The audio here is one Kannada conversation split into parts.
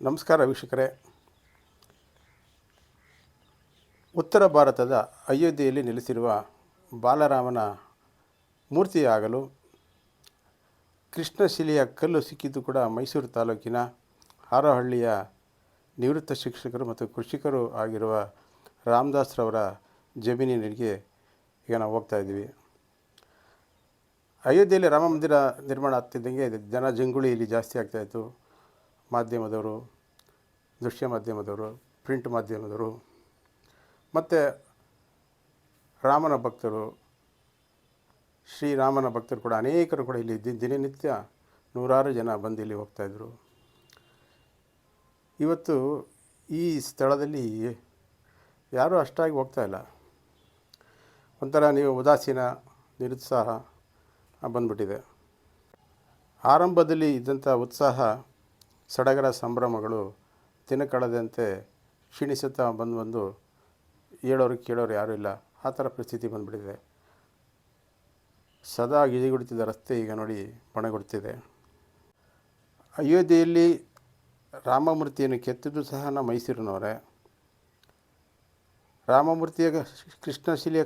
ನಮಸ್ಕಾರ ವೀಕ್ಷಕರೇ. ಉತ್ತರ ಭಾರತದ ಅಯೋಧ್ಯೆಯಲ್ಲಿ ನೆಲೆಸಿರುವ ಬಾಲರಾಮನ ಮೂರ್ತಿಯಾಗಲು ಕೃಷ್ಣಶಿಲೆಯ ಕಲ್ಲು ಸಿಕ್ಕಿದ್ದು ಕೂಡ ಮೈಸೂರು ತಾಲೂಕಿನ ಹಾರೋಹಳ್ಳಿಯ ನಿವೃತ್ತ ಶಿಕ್ಷಕರು ಮತ್ತು ಕೃಷಿಕರು ಆಗಿರುವ ರಾಮದಾಸ್ರವರ ಜಮೀನಿನಿಗೆ ಈಗ ನಾವು ಹೋಗ್ತಾ ಇದ್ದೀವಿ. ಅಯೋಧ್ಯೆಯಲ್ಲಿ ರಾಮ ಮಂದಿರ ನಿರ್ಮಾಣ ಆಗ್ತಿದ್ದಂಗೆ ಜನ ಜಂಗುಳಿ ಇಲ್ಲಿ ಜಾಸ್ತಿ ಆಗ್ತಾಯಿತ್ತು ಮಾಧ್ಯಮದವರು, ದೃಶ್ಯ ಮಾಧ್ಯಮದವರು, ಪ್ರಿಂಟ್ ಮಾಧ್ಯಮದವರು, ಮತ್ತು ರಾಮನ ಭಕ್ತರು, ಶ್ರೀರಾಮನ ಭಕ್ತರು ಕೂಡ ಅನೇಕರು ಕೂಡ ಇಲ್ಲಿ ದಿನ ದಿನನಿತ್ಯ ನೂರಾರು ಜನ ಬಂದು ಇಲ್ಲಿ ಹೋಗ್ತಾಯಿದ್ರು ಇವತ್ತು ಈ ಸ್ಥಳದಲ್ಲಿ ಯಾರೂ ಅಷ್ಟಾಗಿ ಹೋಗ್ತಾ ಇಲ್ಲ. ಒಂಥರ ನೀವು ಉದಾಸೀನ, ನಿರುತ್ಸಾಹ ಬಂದ್ಬಿಟ್ಟಿದೆ. ಆರಂಭದಲ್ಲಿ ಇದ್ದಂಥ ಉತ್ಸಾಹ ಸಡಗರ ಸಂಭ್ರಮಗಳು ದಿನ ಕಳೆದಂತೆ ಕ್ಷೀಣಿಸುತ್ತಾ ಬಂದು ಬಂದು ಹೇಳೋರು ಕೇಳೋರು ಯಾರೂ ಇಲ್ಲ. ಆ ಥರ ಪರಿಸ್ಥಿತಿ ಬಂದುಬಿಟ್ಟಿದೆ. ಸದಾ ಗಿಜಿಗುಡುತ್ತಿದ್ದ ರಸ್ತೆ ಈಗ ನೋಡಿ ಪಣಗೊಡ್ತಿದೆ. ಅಯೋಧ್ಯೆಯಲ್ಲಿ ರಾಮಮೂರ್ತಿಯನ್ನು ಕೆತ್ತಿದ್ದು ಸಹ ನಮ್ಮ ಮೈಸೂರಿನವರೇ. ರಾಮಮೂರ್ತಿಯ ಕೃಷ್ಣಶಿಲೆಯ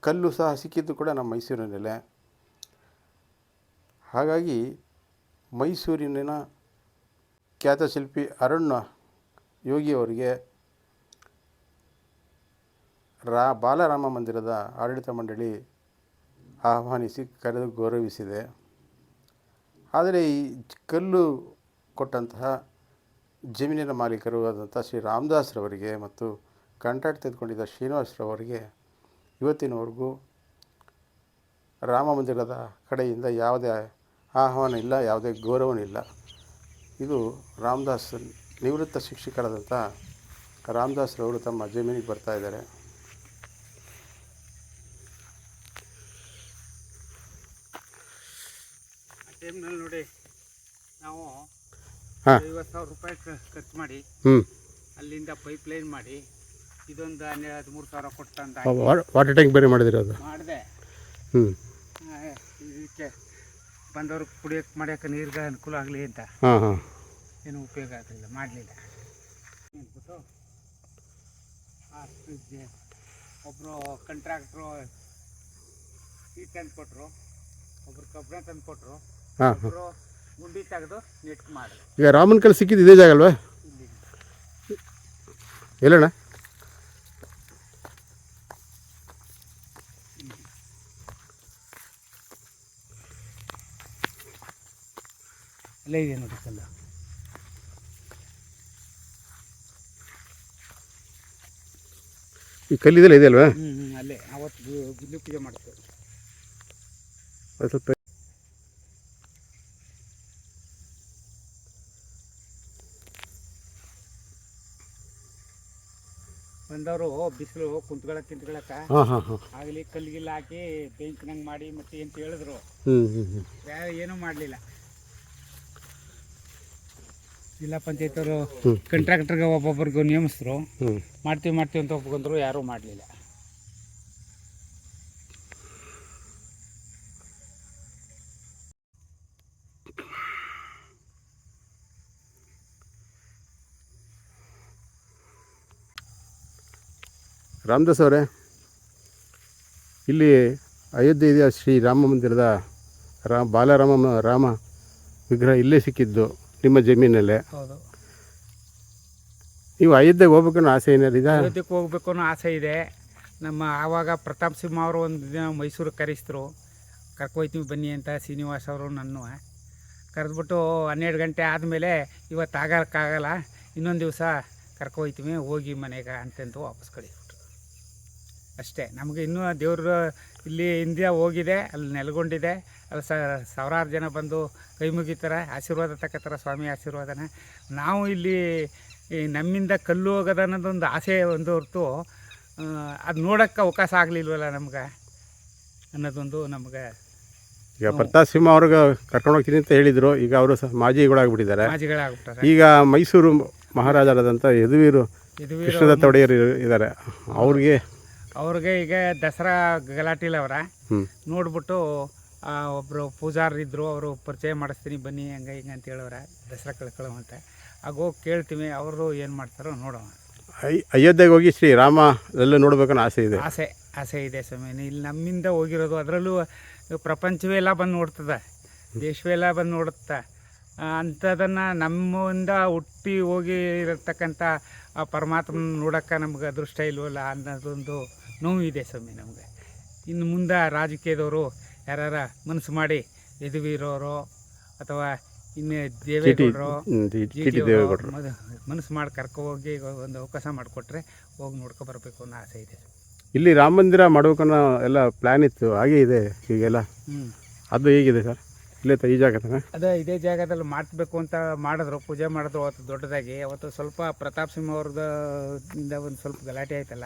ಕಲ್ಲು ಸಹ ಸಿಕ್ಕಿದ್ದು ಕೂಡ ನಮ್ಮ ಮೈಸೂರಿನಲ್ಲೇ. ಹಾಗಾಗಿ ಮೈಸೂರಿನ ಖ್ಯಾತ ಶಿಲ್ಪಿ ಅರುಣ್ ಯೋಗಿಯವರಿಗೆ ರಾ ಬಾಲರಾಮ ಮಂದಿರದ ಆಡಳಿತ ಮಂಡಳಿ ಆಹ್ವಾನಿಸಿ ಕರೆದು ಗೌರವಿಸಿದೆ. ಆದರೆ ಈ ಕಲ್ಲು ಕೊಟ್ಟಂತಹ ಜಮೀನಿನ ಮಾಲೀಕರು ಆದಂಥ ಶ್ರೀ ರಾಮದಾಸ್ರವರಿಗೆ ಮತ್ತು ಕಾಂಟ್ರಾಕ್ಟ್ ತೆಗೆದುಕೊಂಡಿದ್ದ ಶ್ರೀನಿವಾಸರವರಿಗೆ ಇವತ್ತಿನವರೆಗೂ ರಾಮ ಮಂದಿರದ ಕಡೆಯಿಂದ ಯಾವುದೇ ಆಹ್ವಾನ ಇಲ್ಲ, ಯಾವುದೇ ಗೌರವನೂ ಇಲ್ಲ. ಇದು ರಾಮದಾಸ್ ನಿವೃತ್ತ ಶಿಕ್ಷಕರಾದಂಥ ರಾಮದಾಸ್ರವರು ತಮ್ಮ ಜಮೀನಿಗೆ ಬರ್ತಾ ಇದ್ದಾರೆ. ಆ ಟೈಮ್ನಲ್ಲಿ ನೋಡಿ ನಾವು ಐವತ್ತು ಸಾವಿರ ರೂಪಾಯಿ ಖರ್ಚು ಮಾಡಿ ಹ್ಞೂ ಅಲ್ಲಿಂದ ಪೈಪ್ ಲೈನ್ ಮಾಡಿ ಇದೊಂದು ಹನ್ನೆರಡು ಹದಿಮೂರು ಸಾವಿರ ಕೊಟ್ಟಂತ ವಾಟರ್ ಟ್ಯಾಂಕ್ ಬೇರೆ ಮಾಡಿದಿರೋದು. ಮಾಡಿದೆ. ಹ್ಞೂ ಇದಕ್ಕೆ ಬಂದವ್ರಿಗೆ ಕುಡಿಯೋಕೆ ಮಾಡ್ಯಾಕ ನೀರಿಗೆ ಅನುಕೂಲ ಆಗಲಿ ಅಂತ. ಹಾಂ ಹಾಂ. ಏನು ಉಪಯೋಗ ಆಗಲಿಲ್ಲ ಮಾಡಲಿಲ್ಲ. ಅಂದ್ಬಿಟ್ಟು ಒಬ್ಬರು ಕಂಟ್ರಾಕ್ಟ್ರು ಈ ತಂದು ಕೊಟ್ಟರು ಒಬ್ರು ಕಬ್ಬಿಣ ತಂದು ಕೊಟ್ಟರು ಹಾಂ ಹಾಂ. ಒಬ್ಬರು ಗುಂಡಿ ತೆಗೆದು ನೆಟ್ ಮಾಡಿ ಈಗ ರಾಮನ್ ಕಲ್ ಸಿಕ್ಕಿದ್ದು ಇದೇ ಜಾಗ ಅಲ್ವಾ? ಎಲ್ಲಣ್ಣ? ಅಲ್ಲೇ ಇದೆ ನೋಡಿ ಕಲ್ಲು. ಈ ಕಲ್ಲಿದೆಲ್ಲ ಇದೆ ಅಲ್ವಾ? ಹ್ಞೂ ಹ್ಞೂ ಅಲ್ಲೇ. ಅವತ್ತು ಗುಲ್ಲು ಪೂಜೆ ಮಾಡ್ತೇವೆ. ಅದು ಸ್ವಲ್ಪ ಬಂದವರು ಬಿಸಿಲು ಕುಂತ್ಕೊಳಕ್ ತಿಂತ್ಕೊಳಕ ಆಗಲಿ ಕಲ್ಲಿಗಿಲ್ಲ ಹಾಕಿ ಬೆಂಚ್ನಂಗೆ ಮಾಡಿ ಮತ್ತೆ ಅಂತ ಹೇಳಿದ್ರು. ಏನೂ ಮಾಡಲಿಲ್ಲ. ಜಿಲ್ಲಾ ಪಂಚಾಯತ್ ಅವರು ಕಂಟ್ರಾಕ್ಟರ್ಗೆ ಒಬ್ಬೊಬ್ಬರಿಗೂ ನೇಮಿಸಿದ್ರು ಹ್ಞೂ ಮಾಡ್ತೀವಿ ಮಾಡ್ತೀವಿ ಅಂತ ಒಪ್ಕೊಂಡ್ರು ಯಾರೂ ಮಾಡಲಿಲ್ಲ. ರಾಮದಾಸ್ ಅವರೇ ಇಲ್ಲಿ ಅಯೋಧ್ಯೆ ಇದೆಯಾ ಶ್ರೀ ರಾಮ ಮಂದಿರದ ರಾಮ ಬಾಲರಾಮ ರಾಮ ವಿಗ್ರಹ ಇಲ್ಲೇ ಸಿಕ್ಕಿದ್ದು. ನಿಮ್ಮ ಜಮೀನಲ್ಲೇ? ಹೌದು. ನೀವು ಅಯೋಧ್ಯೆಗೆ ಹೋಗ್ಬೇಕನ್ನೋ ಆಸೆ ಏನಾರು ಇದೆ ಅಯೋಧ್ಯಕ್ಕೆ ಹೋಗ್ಬೇಕು ಅನ್ನೋ ಆಸೆ ಇದೆ. ನಮ್ಮ ಆವಾಗ ಪ್ರತಾಪ್ ಸಿಂಹ ಅವರು ಒಂದು ದಿನ ಮೈಸೂರಿಗೆ ಕರೆಸಿದ್ರು. ಕರ್ಕೊಯ್ತೀವಿ ಬನ್ನಿ ಅಂತ ಶ್ರೀನಿವಾಸ್ ಅವರು ನನ್ನ ಕರೆದ್ಬಿಟ್ಟು ಹನ್ನೆರಡು ಗಂಟೆ ಆದಮೇಲೆ ಇವತ್ತು ಆಗೋಕ್ಕಾಗಲ್ಲ ಇನ್ನೊಂದು ದಿವಸ ಕರ್ಕೊಯ್ತೀವಿ ಹೋಗಿ ಮನೆಗೆ ಅಂತಂದು ವಾಪಸ್ ಕಳಿಸ್ಬಿಟ್ರು ಅಷ್ಟೇ. ನಮಗೆ ಇನ್ನೂ ದೇವರು ಇಲ್ಲಿ ಇಂಡಿಯಾ ಹೋಗಿದೆ ಅಲ್ಲಿ ನೆಲೆಗೊಂಡಿದೆ. ಅಲ್ಲಿ ಸಾವಿರಾರು ಜನ ಬಂದು ಕೈ ಮುಗಿತಾರೆ. ಆಶೀರ್ವಾದ ತಗೋತಾರೆ ಸ್ವಾಮಿ ಆಶೀರ್ವಾದನ. ನಾವು ಇಲ್ಲಿ ನಮ್ಮಿಂದ ಕಲ್ಲು ಹೋಗೋದು ಅನ್ನೋದೊಂದು ಆಸೆ ಒಂದು ಹೊರತು ಅದು ನೋಡೋಕ್ಕೆ ಅವಕಾಶ ಆಗಲಿಲ್ವಲ್ಲ ನಮ್ಗೆ ಅನ್ನೋದೊಂದು ನಮ್ಗೆ ಈಗ ಪ್ರತಾಪ್ ಸಿಂಹ ಅವ್ರಿಗೆ ಕರ್ಕೊಂಡು ಹೋಗ್ತೀನಿ ಅಂತ ಹೇಳಿದರು. ಈಗ ಅವರು ಸಹ ಮಾಜಿಗಳಾಗ್ಬಿಟ್ಟಿದ್ದಾರೆ. ಮಾಜಿಗಳಾಗ್ಬಿಟ್ಟಾರೆ. ಈಗ ಮೈಸೂರು ಮಹಾರಾಜರಾದಂಥ ಯದುವೀರು ಇದು ಕೃಷ್ಣದತ್ತ ಒಡೆಯರು ಇದ್ದಾರೆ. ಅವ್ರಿಗೆ ಅವ್ರಿಗೆ ಈಗ ದಸರಾ ಗಲಾಟಿಲವರ ನೋಡ್ಬಿಟ್ಟು ಒಬ್ಬರು ಪೂಜಾರಿದ್ರು ಅವರು ಪರಿಚಯ ಮಾಡಿಸ್ತೀನಿ ಬನ್ನಿ ಹಂಗೆ ಹಿಂಗೆ ಅಂತ ಹೇಳೋರ ದಸರಾ ಕಳ್ಕೊಳ್ಳೋ ಅಂತ. ಆಗ ಹೋಗಿ ಕೇಳ್ತೀವಿ ಅವರು ಏನು ಮಾಡ್ತಾರೋ ನೋಡೋಣ. ಅಯ್ ಅಯೋಧ್ಯೆಗೆ ಹೋಗಿ ಶ್ರೀ ರಾಮ ಎಲ್ಲ ನೋಡ್ಬೇಕನ್ನೋ ಆಸೆ ಇದೆ. ಆಸೆ ಆಸೆ ಇದೆ ಸ್ವಾಮಿ. ಇಲ್ಲಿ ನಮ್ಮಿಂದ ಹೋಗಿರೋದು ಅದರಲ್ಲೂ ಪ್ರಪಂಚವೇ ಎಲ್ಲ ಬಂದು ನೋಡ್ತದೆ. ದೇಶವೇ ಎಲ್ಲ ಬಂದು ನೋಡುತ್ತೆ. ಅಂಥದನ್ನು ನಮ್ಮಿಂದ ಹುಟ್ಟಿ ಹೋಗಿ ಇರತಕ್ಕಂಥ ಆ ಪರಮಾತ್ಮನ ನೋಡೋಕ್ಕೆ ನಮ್ಗೆ ಅದೃಷ್ಟ ಇಲ್ವಲ್ಲ ಅನ್ನೋದೊಂದು ನೋವಿದೆ ಸ್ವಾಮಿ ನಮಗೆ. ಇನ್ನು ಮುಂದೆ ರಾಜಕೀಯದವರು ಯಾರ ಮನಸ್ಸು ಮಾಡಿ ಯದುವೀರವರು ಅಥವಾ ಇನ್ನು ದೇವೇಗೌಡರು ಮನಸ್ಸು ಮಾಡಿ ಕರ್ಕೊ ಹೋಗಿ ಒಂದು ಅವಕಾಶ ಮಾಡಿಕೊಟ್ರೆ ಹೋಗಿ ನೋಡ್ಕೊ ಬರಬೇಕು ಅನ್ನೋ ಆಸೆ ಇದೆ ಇಲ್ಲಿ ರಾಮ ಮಂದಿರ ಮಾಡ್ಬೇಕನ್ನೋ ಎಲ್ಲ ಪ್ಲ್ಯಾನ್ ಇತ್ತು ಹಾಗೆ ಇದೆ ಈಗೆಲ್ಲ ಹ್ಞೂ ಅದು ಹೇಗಿದೆ ಸರ್? ಇಲ್ಲೇ ಈ ಜಾಗ ಅದೇ ಇದೇ ಜಾಗದಲ್ಲಿ ಮಾಡಿಸ್ಬೇಕು ಅಂತ ಮಾಡಿದ್ರು ಪೂಜೆ ಮಾಡಿದ್ರು ಅವತ್ತು ದೊಡ್ಡದಾಗಿ. ಅವತ್ತು ಸ್ವಲ್ಪ ಪ್ರತಾಪ್ ಸಿಂಹ ಅವ್ರದ್ದು ಒಂದು ಸ್ವಲ್ಪ ಗಲಾಟೆ ಆಯ್ತಲ್ಲ.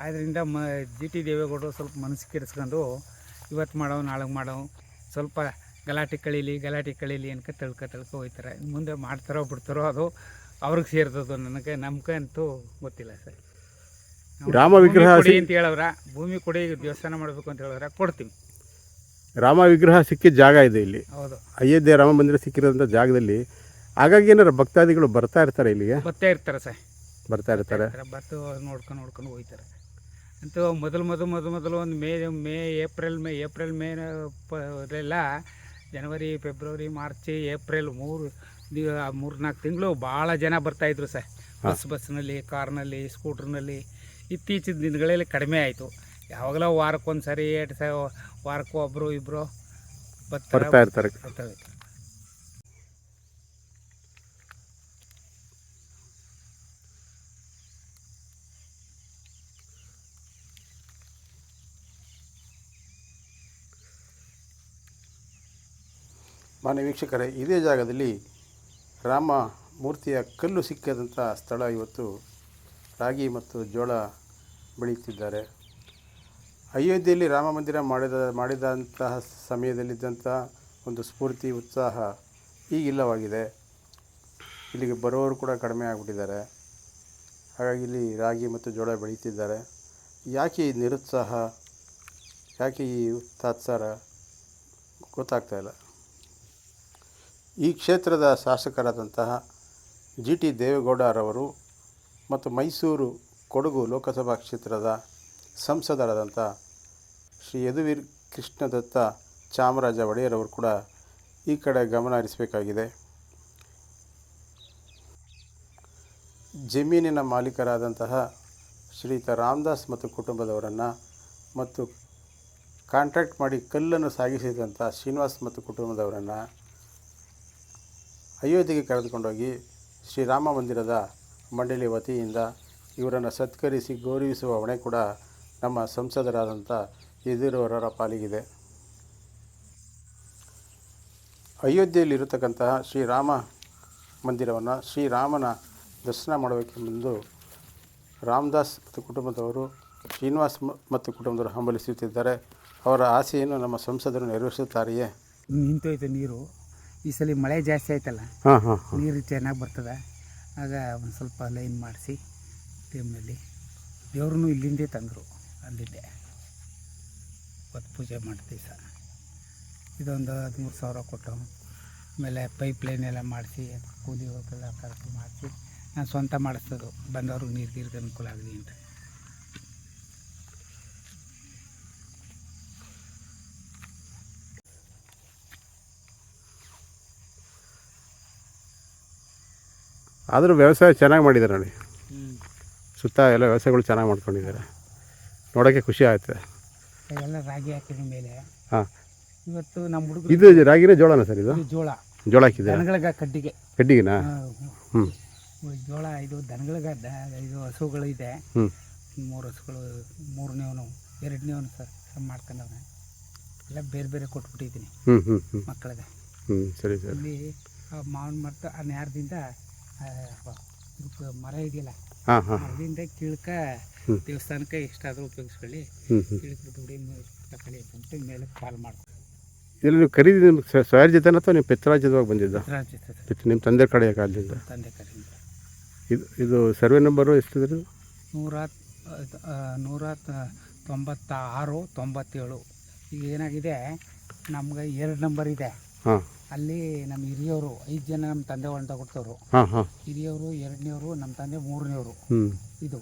ಆದ್ದರಿಂದ ಮ ಜಿ ಟಿ ದೇವೇಗೌಡರು ಸ್ವಲ್ಪ ಮನಸ್ಸು ಕೆಡಿಸ್ಕೊಂಡು ಇವತ್ತು ಮಾಡೋ ನಾಳೆಗೆ ಮಾಡೋ ಸ್ವಲ್ಪ ಗಲಾಟೆ ಕಳೀಲಿ ಗಲಾಟೆ ಕಳೀಲಿ ಅನ್ಕ ತಳ್ಕ ತಳ್ಕ ಹೋಗ್ತಾರೆ ಮುಂದೆ ಮಾಡ್ತಾರೋ ಬಿಡ್ತಾರೋ ಅದು ಅವ್ರಿಗೆ ಸೇರ್ತದೋ ನನಗೆ ನಮ್ಗೆ ಅಂತೂ ಗೊತ್ತಿಲ್ಲ ಸರ್ ರಾಮ ವಿಗ್ರಹ ಕೊಡಿ ಅಂತ ಹೇಳವ್ರ ಭೂಮಿ ಕೊಡಿ ದೇವಸ್ಥಾನ ಮಾಡಬೇಕು ಅಂತ ಹೇಳಿದ್ರೆ ಕೊಡ್ತೀವಿ ರಾಮ ವಿಗ್ರಹ ಸಿಕ್ಕಿದ ಜಾಗ ಇದೆ ಇಲ್ಲಿ ಹೌದು ಅಯೋಧ್ಯೆ ರಾಮ ಮಂದಿರ ಸಿಕ್ಕಿರೋಂಥ ಜಾಗದಲ್ಲಿ ಹಾಗಾಗಿ ಏನಾರು ಭಕ್ತಾದಿಗಳು ಬರ್ತಾ ಇರ್ತಾರೆ ಇಲ್ಲಿಗೆ ಬರ್ತಾ ಇರ್ತಾರೆ ಸರ್ ಬರ್ತಾ ಇರ್ತಾರೆ ಬತ್ತು ನೋಡ್ಕೊಂಡು ನೋಡ್ಕೊಂಡು ಹೋಗ್ತಾರೆ ಅಂತೂ ಮೊದಲು ಮೊದಲು ಮೊದಲು ಮೊದಲು ಒಂದು May May April May April May ಅದೆಲ್ಲ ಜನವರಿ ಫೆಬ್ರವರಿ ಮಾರ್ಚ್ ಏಪ್ರಿಲ್ ಮೂರು ಮೂರು ನಾಲ್ಕು ತಿಂಗಳು ಭಾಳ ಜನ ಬರ್ತಾಯಿದ್ರು ಸರ್. ಬಸ್ ಬಸ್ನಲ್ಲಿ ಕಾರ್ನಲ್ಲಿ ಸ್ಕೂಟ್ರ್ನಲ್ಲಿ. ಇತ್ತೀಚಿನ ದಿನಗಳಲ್ಲಿ ಕಡಿಮೆ ಆಯಿತು. ಯಾವಾಗಲೂ ವಾರಕ್ಕೊಂದು ಸರಿ ಎರಡು ಸ ವಾರಕ್ಕೂ ಒಬ್ಬರು ಇಬ್ಬರು ಬರ್ತಾ ಬರ್ತಾರೆ ಮಾನ್ಯ ವೀಕ್ಷಕರೇ, ಇದೇ ಜಾಗದಲ್ಲಿ ರಾಮ ಮೂರ್ತಿಯ ಕಲ್ಲು ಸಿಕ್ಕಿದಂಥ ಸ್ಥಳ ಇವತ್ತು ರಾಗಿ ಮತ್ತು ಜೋಳ ಬೆಳೆಯುತ್ತಿದ್ದಾರೆ. ಅಯೋಧ್ಯೆಯಲ್ಲಿ ರಾಮ ಮಂದಿರ ಮಾಡಿದ, ಮಾಡಿದಂತಹ ಸಮಯದಲ್ಲಿದ್ದಂಥ ಒಂದು ಸ್ಫೂರ್ತಿ, ಉತ್ಸಾಹ ಈಗಿಲ್ಲವಾಗಿದೆ ಇಲ್ಲಿಗೆ ಬರೋರು ಕೂಡ ಕಡಿಮೆ ಆಗಿಬಿಟ್ಟಿದ್ದಾರೆ. ಹಾಗಾಗಿ ಇಲ್ಲಿ ರಾಗಿ ಮತ್ತು ಜೋಳ ಬೆಳೀತಿದ್ದಾರೆ ಯಾಕೆ ಈ ನಿರುತ್ಸಾಹ? ಯಾಕೆ ಈ ತಾತ್ಸಾರ? ಗೊತ್ತಾಗ್ತಾ ಇಲ್ಲ. ಈ ಕ್ಷೇತ್ರದ ಶಾಸಕರಾದಂತಹ ಜಿ ಟಿ ದೇವೇಗೌಡರವರು ಮತ್ತು ಮೈಸೂರು ಕೊಡಗು ಲೋಕಸಭಾ ಕ್ಷೇತ್ರದ ಸಂಸದರಾದಂಥ ಶ್ರೀ ಯದುವೀರ್ ಕೃಷ್ಣದತ್ತ ಚಾಮರಾಜ ಒಡೆಯರವರು ಕೂಡ ಈ ಕಡೆ ಗಮನ ಹರಿಸಬೇಕಾಗಿದೆ. ಜಮೀನಿನ ಮಾಲೀಕರಾದಂತಹ ಶ್ರೀಯುತ ರಾಮದಾಸ್ ಮತ್ತು ಕುಟುಂಬದವರನ್ನು ಮತ್ತು ಕಾಂಟ್ರಾಕ್ಟ್ ಮಾಡಿ ಕಲ್ಲನ್ನು ಸಾಗಿಸಿದಂಥ ಶ್ರೀನಿವಾಸ್ ಮತ್ತು ಕುಟುಂಬದವರನ್ನು ಅಯೋಧ್ಯೆಗೆ ಕರೆದುಕೊಂಡೋಗಿ ಶ್ರೀರಾಮ ಮಂದಿರದ ಮಂಡಳಿ ವತಿಯಿಂದ ಇವರನ್ನು ಸತ್ಕರಿಸಿ ಗೌರವಿಸುವ ಹೊಣೆ ಕೂಡ ನಮ್ಮ ಸಂಸದರಾದಂಥ ಯಡಿಯೂರವರ ಪಾಲಿಗಿದೆ. ಅಯೋಧ್ಯೆಯಲ್ಲಿರತಕ್ಕಂತಹ ಶ್ರೀರಾಮ ಮಂದಿರವನ್ನು ಶ್ರೀರಾಮನ ದರ್ಶನ ಮಾಡಬೇಕೆಂದು ರಾಮದಾಸ್ ಮತ್ತು ಕುಟುಂಬದವರು, ಶ್ರೀನಿವಾಸ್ ಮತ್ತು ಕುಟುಂಬದವರು ಹಂಬಲಿಸುತ್ತಿದ್ದಾರೆ. ಅವರ ಆಸೆಯನ್ನು ನಮ್ಮ ಸಂಸದರು ನೆರವೇರಿಸುತ್ತಾರೆಯೇ? ನಿಂತೋಯ್ತು ನೀರು. ಈ ಸಲ ಮಳೆ ಜಾಸ್ತಿ ಆಯ್ತಲ್ಲ ಹಾಂ ಹಾಂ ಹಾಂ. ನೀರು ಚೆನ್ನಾಗಿ ಬರ್ತದೆ. ಆಗ ಒಂದು ಸ್ವಲ್ಪ ಲೈನ್ ಮಾಡಿಸಿ ಟೈಮ್ನಲ್ಲಿ ದೇವ್ರೂ ಇಲ್ಲಿಂದೇ ತಂದರು ಅಲ್ಲಿದ್ದೆ ಇವತ್ತು ಪೂಜೆ ಮಾಡ್ತೀವಿ ಸರ್ ಇದೊಂದು ಹದಿಮೂರು ಸಾವಿರ ಕೊಟ್ಟು ಆಮೇಲೆ ಪೈಪ್ ಲೈನ್ ಎಲ್ಲ ಮಾಡಿಸಿ ಕೂಲಿ ಹೋಗೆಲ್ಲ ಕರೆಕ್ಟ್ ಮಾಡಿಸಿ ನಾನು ಸ್ವಂತ ಮಾಡಿಸೋದು. ಬಂದವ್ರಿಗೆ ನೀರು ಗೀರಿಗೆ ಅನುಕೂಲ ಆಗಲಿ ಅಂತ. ಆದರೂ ವ್ಯವಸಾಯ ಚೆನ್ನಾಗಿ ಮಾಡಿದ್ದಾರೆ ನೋಡಿ. ಸುತ್ತ ಎಲ್ಲ ವ್ಯವಸಾಯಗಳು ಚೆನ್ನಾಗಿ ಮಾಡ್ಕೊಂಡಿದ್ದಾರೆ. ನೋಡೋಕ್ಕೆ ಖುಷಿ ಆಯ್ತು ಎಲ್ಲ ರಾಗಿ ಹಾಕಿದ ಮೇಲೆ. ಹಾಂ. ಇವತ್ತು ನಮ್ಮ ಹುಡುಗ ಇದು ರಾಗಿನೇ ಜೋಳನ ಸರ್ ಇದು? ಜೋಳ. ಜೋಳ ಹಾಕಿದೆ ದನಗಳಿಗೆ ಕಡ್ಡಿಗೆ. ಕಡ್ಡಿಗೆನಾ? ಹ್ಞೂ ಜೋಳ ಇದು ದನಗಳಿಗೆ ಇದು ಹಸುಗಳು ಇದೆ. ಹ್ಞೂ ಮೂರು ಹಸುಗಳು ಮೂರನೇವನು ಎರಡನೇವನು ಸರ್ ಮಾಡ್ಕೊಂಡವನೆ. ಎಲ್ಲ ಬೇರೆ ಬೇರೆ ಕೊಟ್ಬಿಟ್ಟಿದ್ದೀನಿ ಹ್ಞೂ ಹ್ಞೂ ಹ್ಞೂ ಮಕ್ಕಳಿಗೆ. ಹ್ಞೂ ಸರಿ ಸರ್. ಇಲ್ಲಿ ಆ ಮಾವಿನ ಮರದ ಆ ಇದಕ್ಕೆ ಮರ ಇದೆಯಲ್ಲ? ಅದರಿಂದ ಕೀಳ್ಕ. ದೇವಸ್ಥಾನಕ್ಕೆ ಎಷ್ಟಾದರೂ ಉಪಯೋಗಿಸ್ಕೊಳ್ಳಿ. ಕೀಳ್ಕ ದುಡಿ ತಗೊಳ್ಳಿ ಅಂತ ಮೇಲೆ ಕಾಲ್ ಮಾಡ್ಕೊ. ಇದರಲ್ಲಿ ನೀವು ಖರೀದಿ ನಿಮ್ಮ ಸ್ವಯರ್ ಜೊತೆ ಅಥವಾ ನೀವು ಪಿತ್ರಾಜ್ಯದವಾಗಿ ಬಂದಿದ್ದ? ಪಿತ್ ನಿಮ್ಮ ತಂದೆ ಕಡೆ ಕಾಲದಿಂದ? ತಂದೆ ಕಡೆಯಿಂದ. ಇದು ಇದು ಸರ್ವೆ ನಂಬರು ಎಷ್ಟಿದ್ರು ನೂರ ನೂರ ತೊಂಬತ್ತಾರು ತೊಂಬತ್ತ ಆರು ತೊಂಬತ್ತೇಳು. ಈಗ ಏನಾಗಿದೆ? ನಮ್ಗೆ ಎರಡು ನಂಬರ್ ಇದೆ. ಹಾಂ. ಅಲ್ಲಿ ನಮ್ಮ ಹಿರಿಯವರು ಐದು ಜನ ನಮ್ಮ ತಂದೆ ಅಂತ ಕೊಡ್ತವ್ರು ಹಾಂ ಹಾಂ. ಹಿರಿಯವರು ಎರಡನೇವರು ನಮ್ಮ ತಂದೆ ಮೂರನೇವರು. ಹ್ಞೂ ಇದು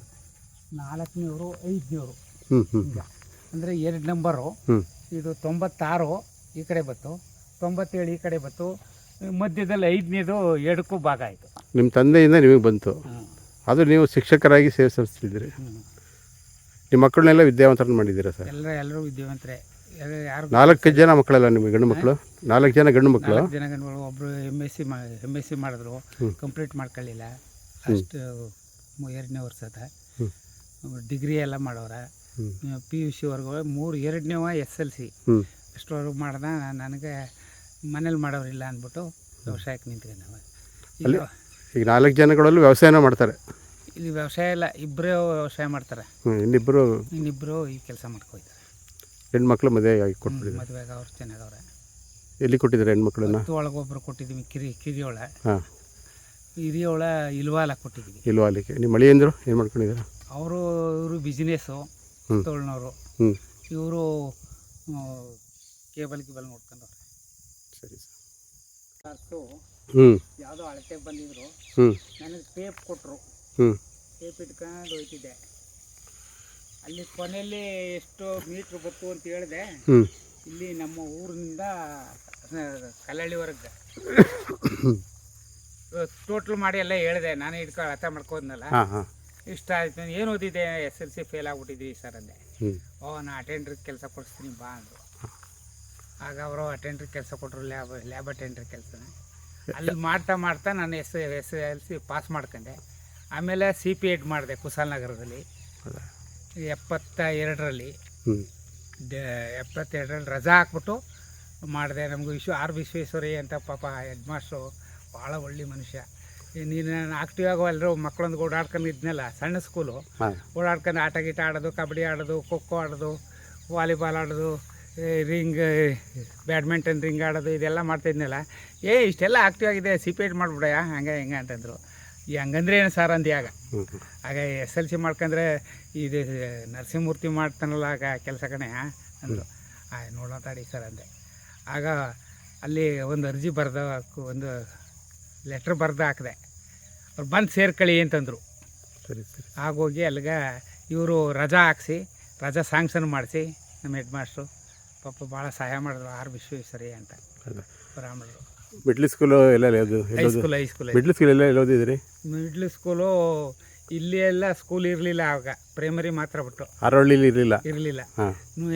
ನಾಲ್ಕನೇವರು ಐದನೇವರು. ಹ್ಞೂ ಹ್ಞೂ ಅಂದರೆ ಎರಡು ನಂಬರು. ಹ್ಞೂ ಇದು ತೊಂಬತ್ತಾರು ಈ ಕಡೆ ಬಂತು. ತೊಂಬತ್ತೇಳು ಈ ಕಡೆ ಬತ್ತು ಮಧ್ಯದಲ್ಲಿ ಐದನೇದು ಎರಡಕ್ಕೂ ಭಾಗ ಆಯಿತು. ನಿಮ್ಮ ತಂದೆಯಿಂದ ನಿಮಗೆ ಬಂತು. ಅದು ನೀವು ಶಿಕ್ಷಕರಾಗಿ ಸೇವೆ ಸಲ್ಲಿಸ್ತಿದ್ದೀರಿ. ನಿಮ್ಮ ಮಕ್ಕಳನ್ನೆಲ್ಲ ವಿದ್ಯಾವಂತರನ್ನು ಮಾಡಿದ್ದೀರಾ ಸರ್? ಎಲ್ಲರೂ ಎಲ್ಲರೂ ವಿದ್ಯಾವಂತರೆ. ನಾಲ್ಕು ಜನ ಮಕ್ಕಳಲ್ಲ ನಿಮಗೆ ಗಂಡು ಮಕ್ಕಳು? ನಾಲ್ಕು ಜನ ಗಂಡು ಮಕ್ಕಳು? ನಾಲ್ಕು ಜನ ಮಕ್ಕಳು. ಒಬ್ಬರು ಎಂ ಎಸ್ ಸಿ ಮಾ ಎಂ ಎಸ್ ಸಿ ಮಾಡಿದ್ರು. ಕಂಪ್ಲೀಟ್ ಮಾಡ್ಕೊಳ್ಳಿಲ್ಲ. ಲಾಸ್ಟ್ ಎರಡನೇ ವರ್ಷದ ಡಿಗ್ರಿ ಎಲ್ಲ ಮಾಡೋರ. ಪಿ ಯು ಸಿವರೆಗೂ ಮೂರು ಎರಡನೇವ ಎಸ್ ಎಲ್ ಸಿ ಅಷ್ಟರವರೆಗೂ ಮಾಡ್ದ. ನನಗೆ ಮನೇಲಿ ಮಾಡೋರಿಲ್ಲ ಅಂದ್ಬಿಟ್ಟು ವ್ಯವಸಾಯಕ್ಕೆ ನಿಂತ್ಕೊಂಡವ ಅಲ್ಲಿ ಈಗ ನಾಲ್ಕು ಜನಗಳಲ್ಲೂ ವ್ಯವಸಾಯನ ಮಾಡ್ತಾರೆ. ಇಲ್ಲಿ ವ್ಯವಸಾಯ ಇಲ್ಲ. ಇಬ್ಬರೇ ವ್ಯವಸಾಯ ಮಾಡ್ತಾರೆ. ಇನ್ನಿಬ್ಬರು ಇನ್ನಿಬ್ಬರು ಈ ಕೆಲಸ ಮಾಡ್ಕೊಯ್ತಾರೆ. ಹೆಣ್ಮಕ್ಳು ಮದುವೆ ಆಗಿ ಕೊಟ್ಟಿದ್ದೀವಿ ಮದುವೆಗೆ ಅವ್ರು ಚೆನ್ನಾಗವ್ರೆ. ಎಲ್ಲಿ ಕೊಟ್ಟಿದ್ದಾರೆ ಹೆಣ್ಮಕ್ಳನ್ನ? ಹತ್ತು ಒಬ್ರು ಕೊಟ್ಟಿದ್ದೀವಿ ಕಿರಿ ಕಿರಿಯೋಳ. ಹಾಂ. ಹಿರಿಯೋಳ ಇಲ್ವಾಲ ಕೊಟ್ಟಿದ್ದೀವಿ. ಇಲ್ವಾ ಅಲ್ಲಿಗೆ ನಿಮ್ಮ ಮಳಿಯಂದರು ಏನು ಮಾಡ್ಕೊಂಡಿದ್ದಾರೆ? ಅವರು ಇವರು ಬಿಸ್ನೆಸ್ಸು ಹ್ಮ್. ತೊಳ್ನವರು. ಹ್ಞೂ ಇವರು ಕೇಬಲ್ ಕೇಬಲ್ ನೋಡ್ಕೊಂಡವ್ರೆ. ಸರಿ ಸರ್. ಹ್ಞೂ ಯಾವುದೋ ಅಳತೆ ಬಂದಿದ್ರು. ಹ್ಞೂ ನನಗೆ ಟೇಪ್ ಕೊಟ್ಟರು ಹ್ಞೂ ಟೇಪ್ ಇಟ್ಕೊಂಡು ಹೋಯ್ತಿದ್ದೆ. ಅಲ್ಲಿ ಕೊನೆಯಲ್ಲಿ ಎಷ್ಟು ಮೀಟ್ರ್ ಗೊತ್ತು ಅಂತ ಹೇಳಿದೆ. ಹ್ಞೂ ಇಲ್ಲಿ ನಮ್ಮ ಊರಿನಿಂದ ಕಲ್ಲಳ್ಳಿವರೆಗೆ ಟೋಟಲ್ ಮಾಡಿ ಎಲ್ಲ ಹೇಳಿದೆ. ನಾನು ಇದಕ್ಕೆ ಅರ್ಥ ಮಾಡ್ಕೊಂಡ್ನಲ್ಲ. ಹಾಂ ಹಾಂ. ಇಷ್ಟ ಆಯ್ತು. ಏನು ಓದಿದೆ ಎಸ್ ಎಲ್ ಸಿ ಫೇಲ್ ಆಗ್ಬಿಟ್ಟಿದ್ವಿ ಸರ್ ಅಂದೆ. ಓ ನಾ ಅಟೆಂಡ್ರಿಗೆ ಕೆಲಸ ಕೊಡಿಸ್ತೀನಿ ಬಾ ಅಂದರು. ಆಗ ಅವರು ಅಟೆಂಡ್ರಿಗೆ ಕೆಲಸ ಕೊಟ್ಟರು ಲ್ಯಾಬ್ ಲ್ಯಾಬ್ ಅಟೆಂಡ್ರ್ ಕೆಲಸ ಅಲ್ಲಿ ಮಾಡ್ತಾ ಮಾಡ್ತಾ ನಾನು S S L C pass ಮಾಡ್ಕೊಂಡೆ. ಆಮೇಲೆ ಸಿ ಪಿ ಎಡ್ ಮಾಡಿದೆ ಕುಶಾಲನಗರದಲ್ಲಿ ಎಪ್ಪತ್ತ ಎರಡರಲ್ಲಿ ಡ ಎಪ್ಪತ್ತೆರಡರಲ್ಲಿ ರಜಾ ಹಾಕ್ಬಿಟ್ಟು ಮಾಡಿದೆ ನಮಗೂ ವಿಶ್ವ ಆರ್ ವಿಶ್ವೇಶ್ವರಿ ಅಂತ ಪಾಪ ಹೆಡ್ ಮಾಸ್ಟ್ರು ಭಾಳ ಒಳ್ಳೆ ಮನುಷ್ಯ. ನೀನು ನಾನು ಆಕ್ಟಿವ್ ಆಗೋ ಎಲ್ಲರೂ ಮಕ್ಕಳೊಂದು ಓಡಾಡ್ಕೊಂಡು ಇದ್ನಲ್ಲ ಸಣ್ಣ ಸ್ಕೂಲು ಓಡಾಡ್ಕೊಂಡು ಆಟ ಗೀಟ ಆಡೋದು ಕಬಡ್ಡಿ ಆಡೋದು ಖೋ ಖೋ ಆಡೋದು ವಾಲಿಬಾಲ್ ಆಡೋದು ರಿಂಗ್ ಬ್ಯಾಡ್ಮಿಂಟನ್ ರಿಂಗ್ ಆಡೋದು ಇದೆಲ್ಲ ಮಾಡ್ತಾಯಿದ್ನಲ್ಲ ಏ ಇಷ್ಟೆಲ್ಲ ಆಕ್ಟಿವ್ ಆಗಿದೆ ಸಿಪೇಟ್ ಮಾಡ್ಬಿಡಯ್ಯ ಹಂಗೆ ಹಿಂಗೆ ಅಂತಂದರು. ಈ ಹಂಗಂದ್ರೆ ಏನು ಸರ್ ಅಂದೆ ಆಗ. ಆಗ ಎಸ್ ಎಲ್ ಸಿ ಮಾಡ್ಕೊಂಡ್ರೆ ಇದು ನರಸಿಂಹಮೂರ್ತಿ ಮಾಡ್ತಾನಲ್ಲ ಆಗ ಕೆಲಸ ಕಣೆ ಅಂದರು ಆ ನೋಡೋಣ ತಡಿ ಸರ್ ಅಂದೆ. ಆಗ ಅಲ್ಲಿ ಒಂದು ಅರ್ಜಿ ಬರೆದ ಒಂದು ಲೆಟ್ರ್ ಬರೆದು ಹಾಕಿದೆ. ಅವ್ರು ಬಂದು ಸೇರ್ಕೊಳ್ಳಿ ಅಂತಂದರು. ಸರಿ ಸರಿ. ಆಗೋಗಿ ಅಲ್ಲಿಗೆ ಇವರು ರಜಾ ಹಾಕ್ಸಿ ರಜಾ ಸ್ಯಾಂಕ್ಷನ್ ಮಾಡಿಸಿ ನಮ್ಮ ಹೆಡ್ ಮಾಸ್ಟ್ರು ಪಾಪ ಭಾಳ ಸಹಾಯ ಮಾಡಿದ್ರು ಆರ್ ವಿಶ್ವೇಶ್ವರಿ ಅಂತ. ಬ್ರಾಹ್ಮಣರು ಮಿಡ್ಲ್ ಸ್ಕೂಲು ಎಲ್ಲ high ಎಲ್ಲೋದು? High school high school middle school ಎಲ್ಲ ಎಲ್ಲೋದಿದ್ರಿ ಮಿಡ್ಲ್ ಸ್ಕೂಲು ಇಲ್ಲಿ ಎಲ್ಲ ಸ್ಕೂಲ್ ಇರಲಿಲ್ಲ ಆವಾಗ. ಪ್ರೈಮರಿ ಮಾತ್ರ ಬಿಟ್ಟು. ಅರವಳ್ಳಿಲಿ ಇರಲಿಲ್ಲ? ಇರಲಿಲ್ಲ. ಹಾಂ.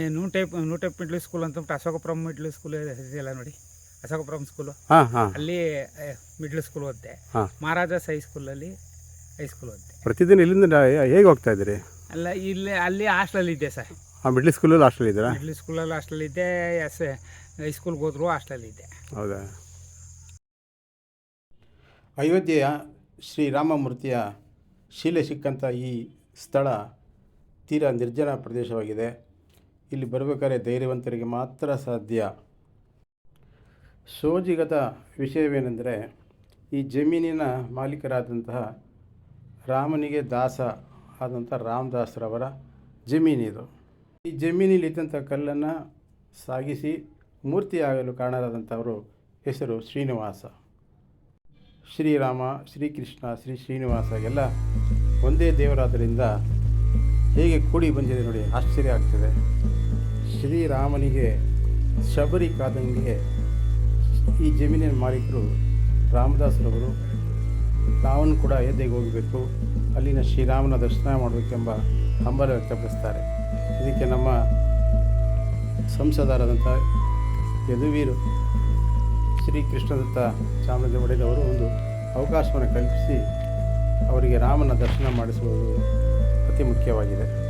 ನೂ ಟೈಪ್ ನೂ ಟೈಪ್ ಮಿಡ್ಲ್ ಸ್ಕೂಲ್ ಅಂತ ಅಶೋಕಪುರಂ ಮಿಡ್ಲ್ ಸ್ಕೂಲ್ ಇದೆಯಲ್ಲ ನೋಡಿ. ಅಶೋಕಪುರಂ ಸ್ಕೂಲು ಹಾಂ ಹಾಂ. ಅಲ್ಲಿ ಮಿಡ್ಲ್ ಸ್ಕೂಲ್ ಓದಿದೆ. ಹಾಂ. ಮಹಾರಾಜಾಸ್ ಹೈಸ್ಕೂಲಲ್ಲಿ ಹೈಸ್ಕೂಲ್ ಓದಿದೆ. ಪ್ರತಿದಿನ ಇಲ್ಲಿಂದ ನಾ- ಹೇಗೆ ಹೋಗ್ತಾ ಇದ್ದೀರಿ? ಅಲ್ಲ ಇಲ್ಲಿ ಅಲ್ಲಿ ಹಾಸ್ಟೆಲ್ ಇದ್ದೆ ಸರ್. ಆ ಮಿಡ್ಲ್ ಸ್ಕೂಲಲ್ಲಿ ಹಾಸ್ಟೆಲ್ ಇದ್ದೀರಾ? ಮಿಡ್ಲ್ ಸ್ಕೂಲಲ್ಲಿ ಹಾಸ್ಟೆಲ್ ಇದ್ದೆ ಎಸ್ ಹೈಸ್ಕೂಲ್ಗೆ ಹೋದ್ರು ಹಾಸ್ಟೆಲ್ ಇದ್ದೆ ಹೌದಾ? ಅಯೋಧ್ಯೆಯ ಶ್ರೀರಾಮಮೂರ್ತಿಯ ಶಿಲೆ ಸಿಕ್ಕಂಥ ಈ ಸ್ಥಳ ತೀರಾ ನಿರ್ಜನ ಪ್ರದೇಶವಾಗಿದೆ. ಇಲ್ಲಿ ಬರಬೇಕಾದ್ರೆ ಧೈರ್ಯವಂತರಿಗೆ ಮಾತ್ರ ಸಾಧ್ಯ. ಸೋಜಿಗದ ವಿಷಯವೇನೆಂದರೆ, ಈ ಜಮೀನಿನ ಮಾಲೀಕರಾದಂತಹ ರಾಮನಿಗೆ ದಾಸ ಆದಂಥ ರಾಮದಾಸರವರ ಜಮೀನಿದು ಈ ಜಮೀನಿನಲ್ಲಿ ಇದ್ದಂಥ ಕಲ್ಲನ್ನು ಸಾಗಿಸಿ ಮೂರ್ತಿಯಾಗಲು ಕಾರಣರಾದಂಥವರು ಹೆಸರು ಶ್ರೀನಿವಾಸ. ಶ್ರೀರಾಮ, ಶ್ರೀಕೃಷ್ಣ, ಶ್ರೀ ಶ್ರೀನಿವಾಸ ಎಲ್ಲ ಒಂದೇ ದೇವರಾದ್ದರಿಂದ ಹೇಗೆ ಕೂಡಿ ಬಂದಿದೆ ನೋಡಿ ಆಶ್ಚರ್ಯ ಆಗ್ತದೆ. ಶ್ರೀರಾಮನಿಗೆ, ಶಬರಿ ಕಾದಂಗೆ ಈ ಜಮೀನಿನ ಮಾಲೀಕರು ರಾಮದಾಸರವರು ನಾವನ್ನು ಕೂಡ ಅಯೋಧ್ಯೆಗೆ ಹೋಗಬೇಕು, ಅಲ್ಲಿನ ಶ್ರೀರಾಮನ ದರ್ಶನ ಮಾಡಬೇಕೆಂಬ ಹಂಬಲ ವ್ಯಕ್ತಪಡಿಸ್ತಾರೆ. ಇದಕ್ಕೆ ನಮ್ಮ ಸಂಸದರಾದಂಥ ಯದುವೀರು ಶ್ರೀ ಕೃಷ್ಣದತ್ತ ಚಾಮರಾಜ ಅವರು ಒಂದು ಅವಕಾಶವನ್ನು ಕಲ್ಪಿಸಿ ಅವರಿಗೆ ರಾಮನ ದರ್ಶನ ಮಾಡಿಸುವುದು ಅತಿ ಮುಖ್ಯವಾಗಿದೆ.